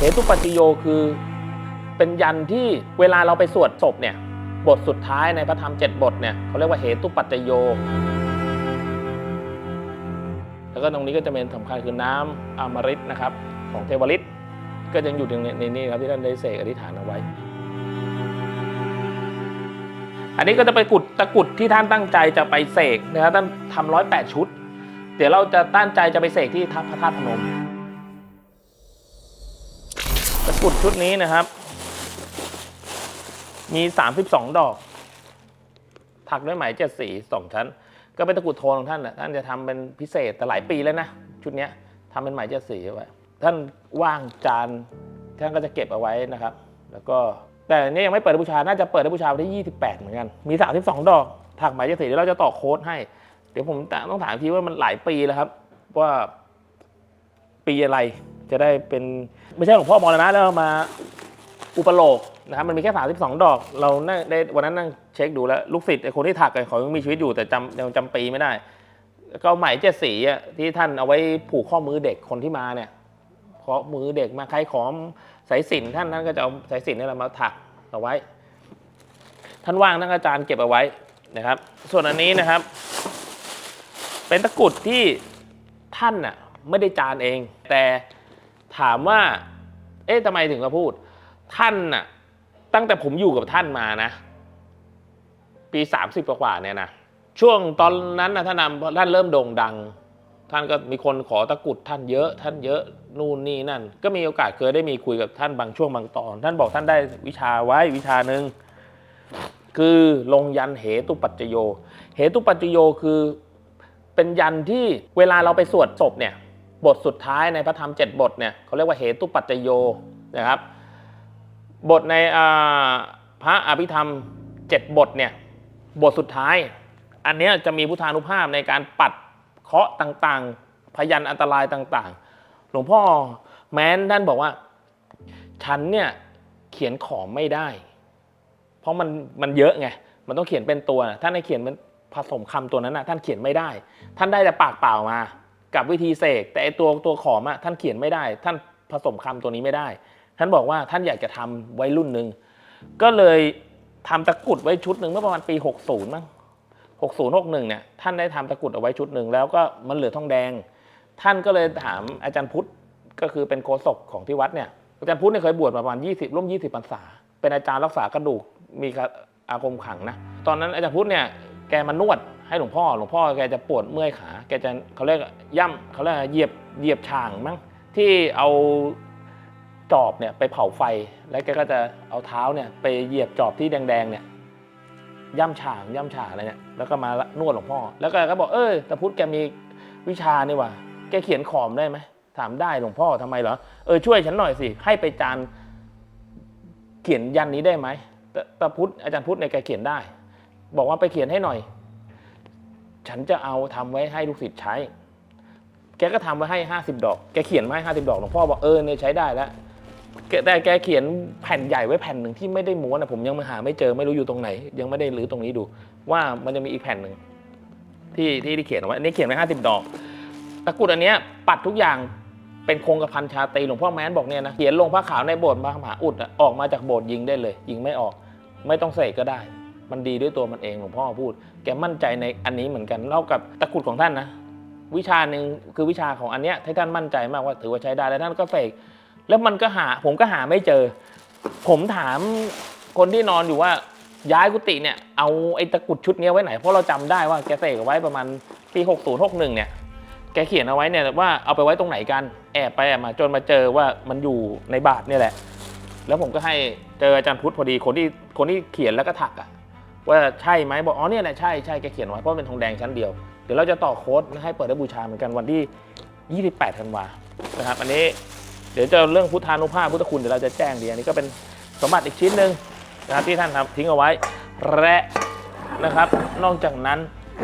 เหตุปัจจิโยคือเป็นยันที่เวลาเราไปสวดศพเนี่ยบทสุดท้ายในพระธรรมเจ็ดบทเนี่ยเขาเรียกว่าเหตุปัจจโย แล้วก็ตรงนี้ก็จะเป็นสำคัญคือน้ำอมฤตนะครับ ของเทวฤทธิ์ก็ยังอยู่ในในนี้ครับที่ท่านได้เสกอธิษฐานเอาไว้ อันนี้ก็จะไปกุดตะกุดที่ท่านตั้งใจจะไปเสกนะครับท่านทำร้อยแปดชุด เดี๋ยวเราจะตั้งใจจะไปเสกที่ทัพพระธาตุพนม กรุดชุดนี้นะครับ มี 32 ดอก ถักด้วยไหมเจ็ดสีสองชั้น ก็เป็นตะกรุดโทนของท่านนะท่านจะทำเป็นพิเศษแต่หลายปีแล้วนะ ชุดนี้ยทำเป็นไหมเจ็ดสีเอาไว้ท่านว่างจานท่านก็จะเก็บเอาไว้นะครับ แล้วก็แต่นี้ยังไม่เปิดให้บูชาน่าจะเปิดให้บูชาวันที่ 28 เหมือนกัน มี 32 ดอก ถักไหมเจ็ดสีเดี๋ยวเราจะต่อโค้ดให้ เดี๋ยวผมต้องถามทีว่ามันหลายปีแล้วครับ ว่าปีอะไร จะได้เป็นไม่ใช่หลวงพ่อมรณะแล้วมาอุปโลกนะครับมันมีแค่ 32 ดอก เรานั่งได้วันนั้นนั่งเช็คดูแล้ว ลูกศิษย์ไอ้คนที่ถักอะเขายังมีชีวิตอยู่แต่จำยังจำปีไม่ได้ก็ไหมเจ็ดสีอะที่ท่านเอาไว้ผูกข้อมือเด็กคนที่มาเนี่ยข้อมือเด็กมาใครของสายสินท่านท่านก็จะเอาสายสินนี่แหละมาถักเอาไว้ ท่านว่างท่านอาจารย์เก็บเอาไว้นะครับ ส่วนอันนี้นะครับ เป็นตะกรุดที่ท่านน่ะไม่ได้จานเอง แต่ ถามว่า เอ๊ะทำไมถึงมาพูด ท่านน่ะ ตั้งแต่ผมอยู่กับท่านมานะ ปี30กว่าเนี่ยนะช่วงตอนนั้นนะท่านนำท่านเริ่มโด่งดัง ท่านก็มีคนขอตะกุดท่านเยอะ ท่านเยอะนู่นนี่นั่น ก็มีโอกาสเคยได้มีคุยกับท่านบางช่วงบางตอน ท่านบอกท่านได้วิชาไว้วิชาหนึ่งคือลงยันเหตุปัจจโย เหตุปัจจโยคือเป็นยันที่เวลาเราไปสวดศพเนี่ย บทสุดท้ายในพระธรรมเจ็ดบทเนี่ยเขาเรียกว่าเหตุปัจจโยนะครับ บทในพระอภิธรรมเจ็ดบทเนี่ยบทสุดท้าย อันเนี้ยจะมีพุทธานุภาพในการปัดเคาะต่างๆ พยันอันตรายต่างๆ หลวงพ่อแม้นท่านบอกว่า ฉันเนี่ยเขียนขอมไม่ได้ เพราะมันมันเยอะไงมันต้องเขียนเป็นตัวท่านให้เขียนเป็นผสมคำตัวนั้นนะท่านเขียนไม่ได้ ท่านได้แต่ปากเปล่ามา กับวิธีเสกแต่ไอตัวตัวขอมอะท่านเขียนไม่ได้ ท่านผสมคำตัวนี้ไม่ได้ ท่านบอกว่าท่านอยากจะทำไว้รุ่นหนึ่งก็เลยทำตะกุดไว้ชุดหนึ่งเมื่อประมาณปี 60มั้ง60 61เนี่ยท่านได้ทำตะกุดเอาไว้ชุดหนึ่งแล้วก็มันเหลือทองแดง ท่านก็เลยถามอาจารย์พุทธก็คือเป็นโฆษกของที่วัดเนี่ยอาจารย์พุทธเนี่ยเคยบวชมาประมาณ 20ร่วม20พรรษาเป็นอาจารย์รักษากระดูกมีอาคมขังนะตอนนั้นอาจารย์พุทธเนี่ย แกมานวดให้หลวงพ่อ หลวงพ่อแกจะปวดเมื่อยขา แกจะเขาเรียกย่ำเขาเรียกเหยียบเหยียบช่างมั้งที่เอาจอบเนี่ยไปเผาไฟ แล้วแกก็จะเอาเท้าเนี่ยไปเหยียบจอบที่แดงๆเนี่ยย่ำฉางย่ำฉางอะไรเนี่ยแล้วก็มานวดหลวงพ่อ แล้วก็ก็บอกเออต่พุทธแกมีวิชานี่ว่ะแกเขียนขอมได้ไหมถามได้หลวงพ่อทำไมเหรอเออช่วยฉันหน่อยสิให้ไปจานเขียนยันนี้ได้ไหมต่แต่พุทธอาจารย์พุทธเนี่ยแกเขียนได้ บอกว่าไปเขียนให้หน่อย ฉันจะเอาทำไว้ให้ลูกศิษย์ใช้ แกก็ทำไว้ให้50ดอก แกเขียนมาให้50ดอกหลวงพ่อบอกเออเนี่ยใช้ได้แล้วแต่แกเขียนแผ่นใหญ่ไว้แผ่นหนึ่งที่ไม่ได้ม้วนนะผมยังมาหาไม่เจอไม่รู้อยู่ตรงไหน ยังไม่ได้รื้อตรงนี้ดู ว่ามันจะมีอีกแผ่นหนึ่งที่ที่ที่เขียนเอาไว้อันนี้เขียนไว้50ดอกตะกรุดอันเนี้ยปัดทุกอย่างเป็นคงกระพันชาตีหลวงพ่อแม้นบอกเนี่ยนะเขียนลงผ้าขาวในโบสถ์มหาอุดอออกมาจากโบสถ์ยิงได้เลย ยิงไม่ออก ไม่ต้องเสกก็ได้ มันดีด้วยตัวมันเองหลวงพ่อพูด แกมั่นใจในอันนี้เหมือนกันเล่ากับตะกรุดของท่านนะ วิชาหนึ่งคือวิชาของอันเนี้ยที่ท่านมั่นใจมากว่าถือว่าใช้ได้แล้วท่านก็เสกแล้วมันก็หาผมก็หาไม่เจอ ผมถามคนที่นอนอยู่ว่าย้ายกุฏิเนี่ยเอาไอ้ตะกรุดชุดนี้ไว้ไหนเพราะเราจำได้ว่าแกเสกไว้ประมาณปี60 61เนี่ยแกเขียนเอาไว้เนี่ยว่าเอาไปไว้ตรงไหนกันแอบไปแอบมาจนมาเจอว่ามันอยู่ในบาทเนี่ยแหละ แล้วผมก็ให้เจออาจารย์พุทธพอดีคนที่คนที่เขียนแล้วก็ถักอะ ว่าใช่ไหมบอกอ๋อเนี่ยแหละใช่ใช่แกเขียนไว้เพราะเป็นทองแดงชั้นเดียวเดี๋ยวเราจะต่อโค้ดให้เปิดได้บูชาเหมือนกันวันที่ 28ธันวานะครับอันนี้เดี๋ยวจะเรื่องพุทธานุภาพพุทธคุณเดี๋ยวเราจะแจ้งดีอันนี้ก็เป็นสมบัติอีกชิ้นหนึ่งนะครับที่ท่านทำทิ้งเอาไว้และนะครับ นอกจากนั้น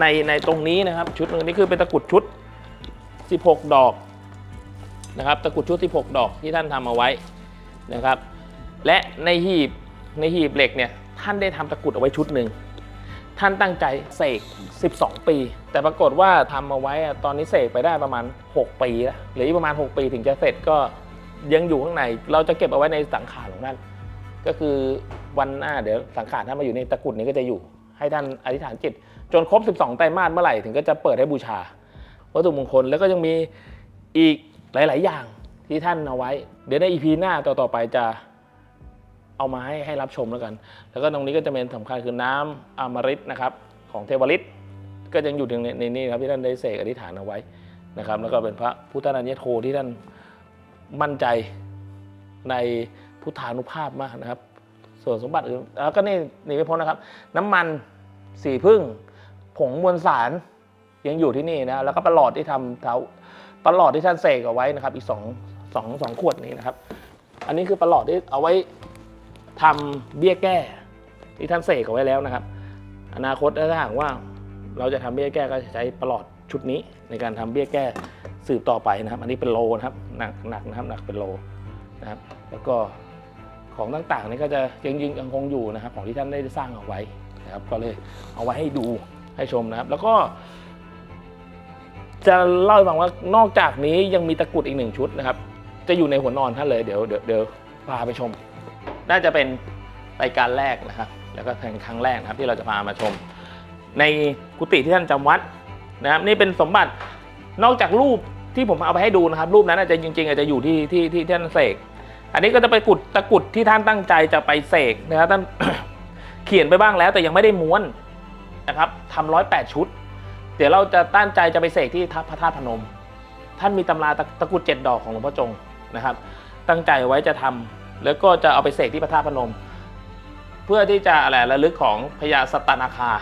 ในในตรงนี้นะครับ ชุดหนึ่งนี่คือเป็นตะกรุดชุด 16 ดอกนะครับตะกรุดชุด 16 ดอกที่ท่านทำเอาไว้นะครับ และในหีบในหีบเหล็กเนี่ย ท่านได้ทำตะกรุดเอาไว้ชุดหนึ่งท่านตั้งใจเสก 12 ปี แต่ปรากฏว่าทำเอาไว้ตอนนี้เสกไปได้ประมาณ 6 ปีแล้วหลืออีกประมาณ 6 ปีถึงจะเสร็จก็ยังอยู่ข้างใน เราจะเก็บเอาไว้ในสังขารของท่าน ก็คือวันหน้าเดี๋ยวสังขารท่านมาอยู่ในตะกรุดนี้ก็จะอยู่ให้ท่านอธิษฐานจิต จนครบ 12 ไตรมาสเมื่อไหร่ถึงก็จะเปิดให้บูชาวัตถุมงคลแล้วก็ยังมีอีกหลาย ๆ อย่างที่ท่านเอาไว้ เดี๋ยวในอีพีหน้าต่อๆไปจะ เอามาให้ให้รับชมแล้วกัน แล้วก็ตรงนี้ก็จะเป็นสำคัญคือน้ำอมฤตนะครับของเทวฤทธิ์ก็ยังอยู่ในในนี้ครับที่ท่านได้เสกอธิษฐานเอาไว้นะครับ แล้วก็เป็นพระพุทธนัญญโทที่ท่านมั่นใจในพุทธานุภาพมากนะครับ ส่วนสมบัติอื่นแล้วก็นี่หนีไม่พ้นนะครับ น้ำมันสีพึ่ง ผงมวลสารยังอยู่ที่นี่นะแล้วก็ประหลอดที่ทำเท้าประหลอดที่ท่านเสกเอาไว้นะครับ อีกสองสองสองขวดนี้นะครับ อันนี้คือประหลอดที่เอาไว้ ทำเบี้ยแก้ที่ท่านเสกเอาไว้แล้วนะครับ อนาคตถ้าหากว่าเราจะทำเบี้ยแก้ก็จะใช้ประหลอดชุดนี้ในการทำเบี้ยแก้สืบต่อไปนะครับ อันนี้เป็นโลนะครับหนักหนักนะครับหนักเป็นโลนะครับ แล้วก็ของต่างๆนี่ก็จะยังยังยังคงอยู่นะครับ ของที่ท่านได้สร้างเอาไว้นะครับ ก็เลยเอาไว้ให้ดูให้ชมนะครับ แล้วก็ จะเล่าให้ฟังว่านอกจากนี้ยังมีตะกุดอีกหนึ่งชุดนะครับ จะอยู่ในหัวนอนท่านเลยเดี๋ยวเดี๋ยวพาไปชม น่าจะเป็นรายการแรกนะครับ แล้วก็เป็นครั้งแรกนะครับที่เราจะพามาชม ในกุฏิที่ท่านจำวัดนะครับ นี่เป็นสมบัตินอกจากรูปที่ผมเอาไปให้ดูนะครับ รูปนั้นอาจจะจริง ๆ อาจจะอยู่ที่ที่ที่ท่านเสกอันนี้ก็จะไปกุดตะกุดที่ท่านตั้งใจจะไปเสกนะครับท่านเขียนไปบ้างแล้ว แต่ยังไม่ได้ม้วนนะครับทำร้อยแปดชุด เดี๋ยวเราจะตั้งใจจะไปเสกที่พระธาตุพนม ท่านมีตำราตะตะกุดเจ็ดดอกของหลวงพ่อจงนะครับ ตั้งใจไว้จะทำ แล้วก็จะเอาไปเสกที่พระธาตุพนม เพื่อที่จะอะไรระลึกของพญาสตตนาคา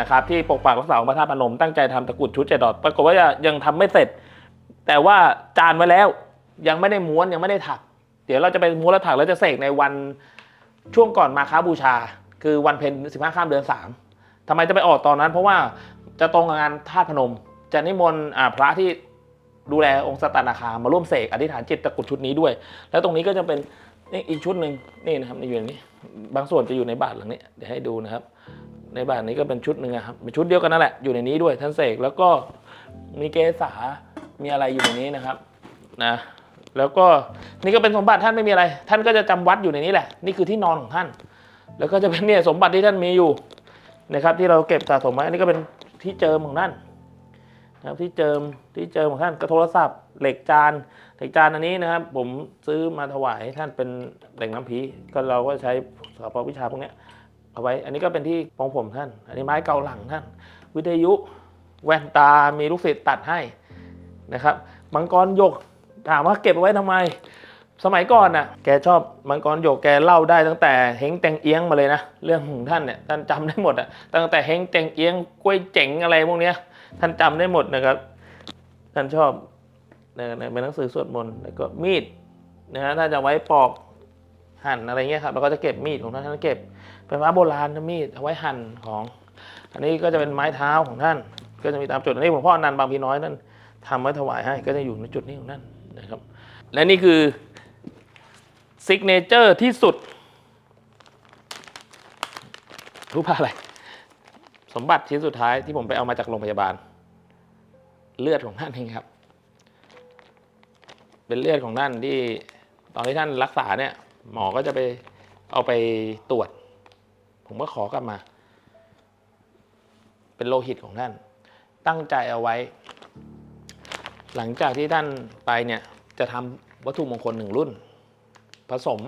นะครับที่ปกปักรักษาของพระธาตุพนมตั้งใจทำตะกุดชุดเจดดอกปรากฏว่ายังทำไม่เสร็จ แต่ว่าจานไว้แล้วยังไม่ได้ม้วนยังไม่ได้ถัก เดี๋ยวเราจะไปม้วนแล้วถักแล้วจะเสกในวันช่วงก่อนมาค้าบูชา คือวันเพ็ญสิบห้าข้ามเดือนสามทำไมจะไปออกตอนนั้น เพราะว่าจะตรงงานธาตุพนม จะนิมนต์พระที่ดูแลองค์สตตนาคามาร่วมเสกอธิษฐานจิตตะกุดชุดนี้ด้วย แล้วตรงนี้ก็จะเป็น นี่อีกชุดหนึ่งนี่นะครับในอยู่ในนี้ บางส่วนจะอยู่ในบาทหลังนี้เดี๋ยวให้ดูนะครับ ในบาทนี้ก็เป็นชุดหนึ่งครับเป็นชุดเดียวกันนั่นแหละอยู่ในนี้ด้วยท่านเสกแล้วก็มีเกษามีอะไรอยู่ในนี้นะครับนะแล้วก็นี่ก็เป็นสมบัติท่านไม่มีอะไร ท่านก็จะจำวัดอยู่ในนี้แหละ นี่คือที่นอนของท่าน แล้วก็จะเป็นเนี่ยสมบัติที่ท่านมีอยู่นะครับที่เราเก็บสะสมไว้อันนี้ก็เป็นที่เจิมของท่าน นะครับที่เจิมที่เจิมของท่านก็โทรศัพท์ เหล็กจานเหล็กจานอันนี้นะครับ ผมซื้อมาถวายท่านเป็นเหล็กน้ำพีก็เราก็ใช้สถาปัตยวิชาพวกนี้เอาไว้ อันนี้ก็เป็นที่ปองผมท่าน อันนี้ไม้เกาหลังท่าน วิทยุแว่นตามีลูกศิษย์ตัดให้นะครับมังกรหยกถามว่าเก็บเอาไว้ทำไม สมัยก่อนน่ะแกชอบมังกรหยกแกเล่าได้ตั้งแต่เฮงแตงเอียงมาเลยนะเรื่องของท่านเนี่ยท่านจำได้หมดอะตั้งแต่เฮงแตงเอียงกล้วยเจ๋งอะไรพวกเนี้ย ท่านจำได้หมดนะครับ ท่านชอบในในเป็นหนังสือสวดมนต์แล้วก็มีดนะฮะถ้านจะไว้ปอกหั่นอะไรเงี้ยครับแล้วก็จะเก็บมีดของท่านท่านเก็บเป็นไม้โบราณนะมีดเอาไว้หั่นของ อันนี้ก็จะเป็นไม้เท้าของท่าน ก็จะมีตามจุดอันนี้หลวงพ่ออนันต์บางพีน้อยนั่นทำไว้ถวายให้ก็จะอยู่ในจุดนี้ของท่านนะครับ และนี่คือซิกเนเจอร์ที่สุด รู้ป่ะอะไร สมบัติชิ้นสุดท้ายที่ผมไปเอามาจากโรงพยาบาล เลือดของท่านเองครับ เป็นเลือดของท่านที่ตอนที่ท่านรักษาเนี่ย หมอก็จะไปเอาไปตรวจ ผมก็ขอกลับมา เป็นโลหิตของท่าน ตั้งใจเอาไว้ หลังจากที่ท่านไปเนี่ยจะทำวัตถุมงคลหนึ่งรุ่น ผสม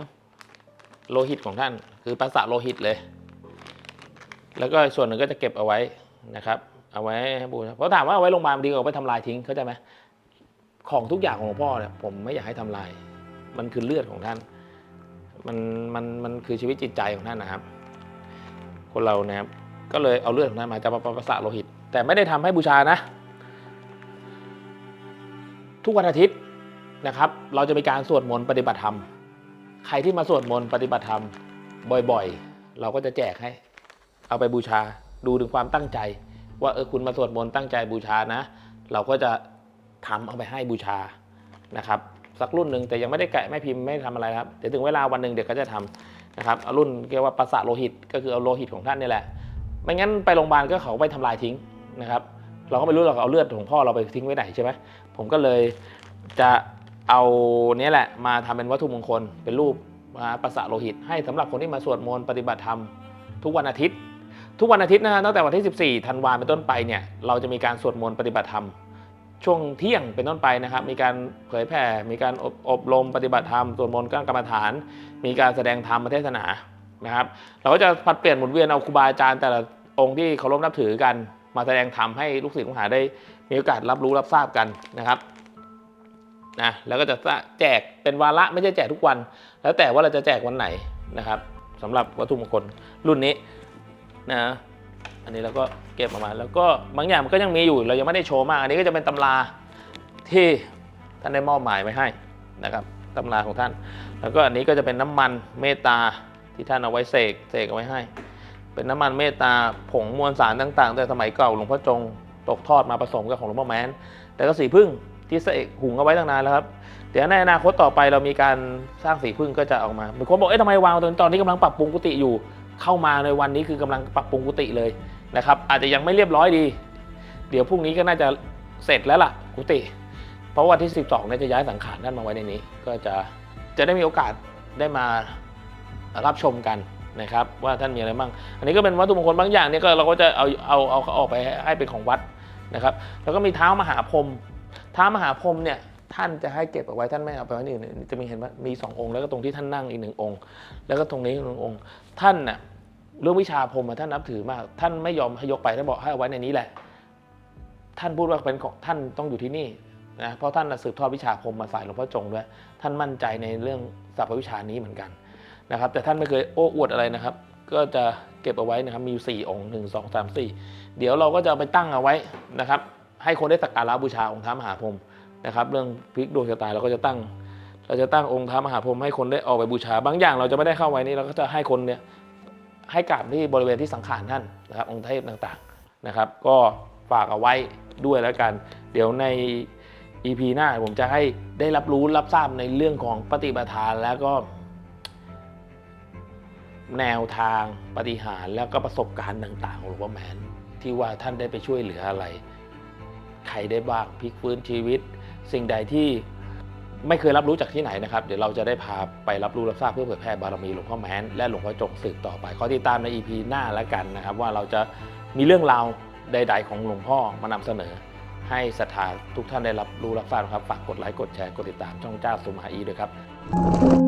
โลหิตของท่าน คือภาษาโลหิตเลย แล้วก็ส่วนหนึ่งก็จะเก็บเอาไว้นะครับเอาไว้ให้บูชาเพราะถามว่าเอาไว้โรงพยาบาลดีกว่าเอาไปทำลายทิ้งเข้าใจไหมของทุกอย่างของพ่อเนี่ยผมไม่อยากให้ทำลาย มันคือเลือดของท่าน มันมันมันคือชีวิตจิตใจของท่านนะครับ คนเรานะครับก็เลยเอาเลือดของท่านมาจะมาประสาโลหิต แต่ไม่ได้ทำให้บูชานะ ทุกวันอาทิตย์นะครับ เราจะมีการสวดมนต์ปฏิบัติธรรม ใครที่มาสวดมนต์ปฏิบัติธรรมบ่อยๆ เราก็จะแจกให้ เอาไปบูชาดูถึงความตั้งใจ ว่าเออคุณมาสวดมนต์ตั้งใจบูชานะ เราก็จะทำเอาไปให้บูชานะครับสักรุ่นหนึ่งแต่ยังไม่ได้แกะไม่พิมพ์ไม่ทำอะไรครับเดี๋ยวถึงเวลาวันหนึ่งเดี๋ยวก็จะทำนะครับเอารุ่นเรียกว่าประสาโลหิต ก็คือเอาโลหิตของท่านนี่แหละไม่งั้นไปโรงพยาบาลก็เขาไปทำลายทิ้งนะครับ เราก็ไม่รู้เราเอาเลือดของพ่อเราไปทิ้งไว้ไหนใช่ไหมผมก็เลยจะเอาเนี้ยแหละมาทำเป็นวัตถุมงคลเป็นรูปมาประสะโลหิต ให้สำหรับคนที่มาสวดมนต์ปฏิบัติธรรมทุกวันอาทิตย์ ทุกวันอาทิตย์นะฮะตั้งแต่วันที่ 14 ธันวาเป็นต้นไปเนี่ยเราจะมีการสวดมนต์ปฏิบัติธรรม ช่วงเที่ยงเป็นต้นไปนะครับ มีการเผยแผ่ มีการอบอบรมปฏิบัติธรรมสวดมนต์ก้างกรรมฐาน มีการแสดงธรรมเทศนานะครับ เราก็จะผัดเปลี่ยนหมุนเวียนเอาครูบาอาจารย์แต่ละองค์ที่เคารพนับถือกัน มาแสดงธรรมให้ลูกศิษย์ลูกหาได้มีโอกาสรับรู้รับทราบกันนะครับนะแล้วก็จะแจกเป็นวาระไม่ใช่แจกทุกวัน แล้วแต่ว่าเราจะแจกวันไหนนะครับสำหรับวัตถุมงคลรุ่นนี้ นะอันนี้เราก็เก็บออกมาแล้วก็บางอย่างมันก็ยังมีอยู่เรายังไม่ได้โชว์มาก อันนี้ก็จะเป็นตำราที่ท่านได้มอบหมายไว้ให้นะครับตำราของท่าน แล้วก็อันนี้ก็จะเป็นน้ำมันเมตตาที่ท่านเอาไว้เสกเสกเอาไว้ให้ เป็นน้ำมันเมตตาผงมวลสารต่างๆแต่สมัยเก่าหลวงพ่อจงตกทอดมาผสมกับของหลวงพ่อแม้นแล้วก็สีพึ่งที่เสกหุงเอาไว้ตั้งนานแล้วครับเดี๋ยวในอนาคตต่อไปเรามีการสร้างสีพึ่งก็จะออกมาบางคนบอกเอ๊ะทำไมวางตอนตอนนี้กำลังปรับปรุงกุฏิอยู่ เข้ามาในวันนี้คือกำลังปรับปรุงกุฏิเลยนะครับ อาจจะยังไม่เรียบร้อยดี เดี๋ยวพรุ่งนี้ก็น่าจะเสร็จแล้วล่ะกุฏิเพราะวันที่ 12เนี่ยจะย้ายสังขารท่านมาไว้ในนี้ ก็จะจะได้มีโอกาสได้มารับชมกันนะครับ ว่าท่านมีอะไรบ้างอันนี้ก็เป็นวัตถุมงคลบางอย่างเนี่ยก็เราก็จะเอาเอาเอาเขาออกไปให้เป็นของวัดนะครับ แล้วก็มีเท้ามหาพรหมเท้ามหาพรหมเนี่ย ท่านจะให้เก็บเอาไว้ท่านไม่เอาไปไว้ที่อื่นจะมีเห็นว่ามีสององค์ แล้วก็ตรงที่ท่านนั่งอีกหนึ่งองค์ แล้วก็ตรงนี้หนึ่งองค์ ท่านน่ะเรื่องวิชาพรมท่านนับถือมาก ท่านไม่ยอมให้ยกไปท่านบอกให้เอาไว้ในนี้แหละ ท่านพูดว่าเป็นของท่านต้องอยู่ที่นี่นะเพราะท่านสืบทอดวิชาพรมมาสายหลวงพ่อจงด้วยท่านมั่นใจในเรื่องศัพทวิชานี้เหมือนกันนะครับ แต่ท่านไม่เคยโอ้อวดอะไรนะครับ ก็จะเก็บเอาไว้นะครับมีอยู่สี่องค์หนึ่งสองสามสี่เดี๋ยวเราก็จะเอาไปตั้งเอาไว้นะครับ ให้คนได้สักการะบูชาองค์ท้ามหาพรหม นะครับเรื่องพลิกดวงชะตาเราก็จะตั้ง เราจะตั้งองค์ท้ามหาพรหมให้คนได้ออกไปบูชา บางอย่างเราจะไม่ได้เข้าไว้นี่เราก็จะให้คนเนี่ยให้กราบที่บริเวณที่สังขารท่านนะครับ องค์เทพต่างๆนะครับ ก็ฝากเอาไว้ด้วยแล้วกัน เดี๋ยวใน EP หน้าผมจะให้ได้รับรู้รับทราบในเรื่องของปฏิปทานแล้วก็ แนวทางปฏิหารแล้วก็ประสบการณ์ต่างๆของหลวงพ่อแมนที่ว่าท่านได้ไปช่วยเหลืออะไร ใครได้บ้างพลิกฟื้นชีวิต สิ่งใดที่ไม่เคยรับรู้จากที่ไหนนะครับ เดี๋ยวเราจะได้พาไปรับรู้รับทราบเพื่อเผยแพร่บารมีหลวงพ่อแม้น และหลวงพ่อจงสืบต่อไปขอติดตามใน EP หน้าแล้วกันนะครับ ว่าเราจะมีเรื่องราวใด ๆ ของหลวงพ่อมานำเสนอ ให้ศรัทธาทุกท่านได้รับรู้รับทราบครับฝากกดไลค์กดแชร์กดติดตามช่องเจ้าสุมาอีด้วยครับ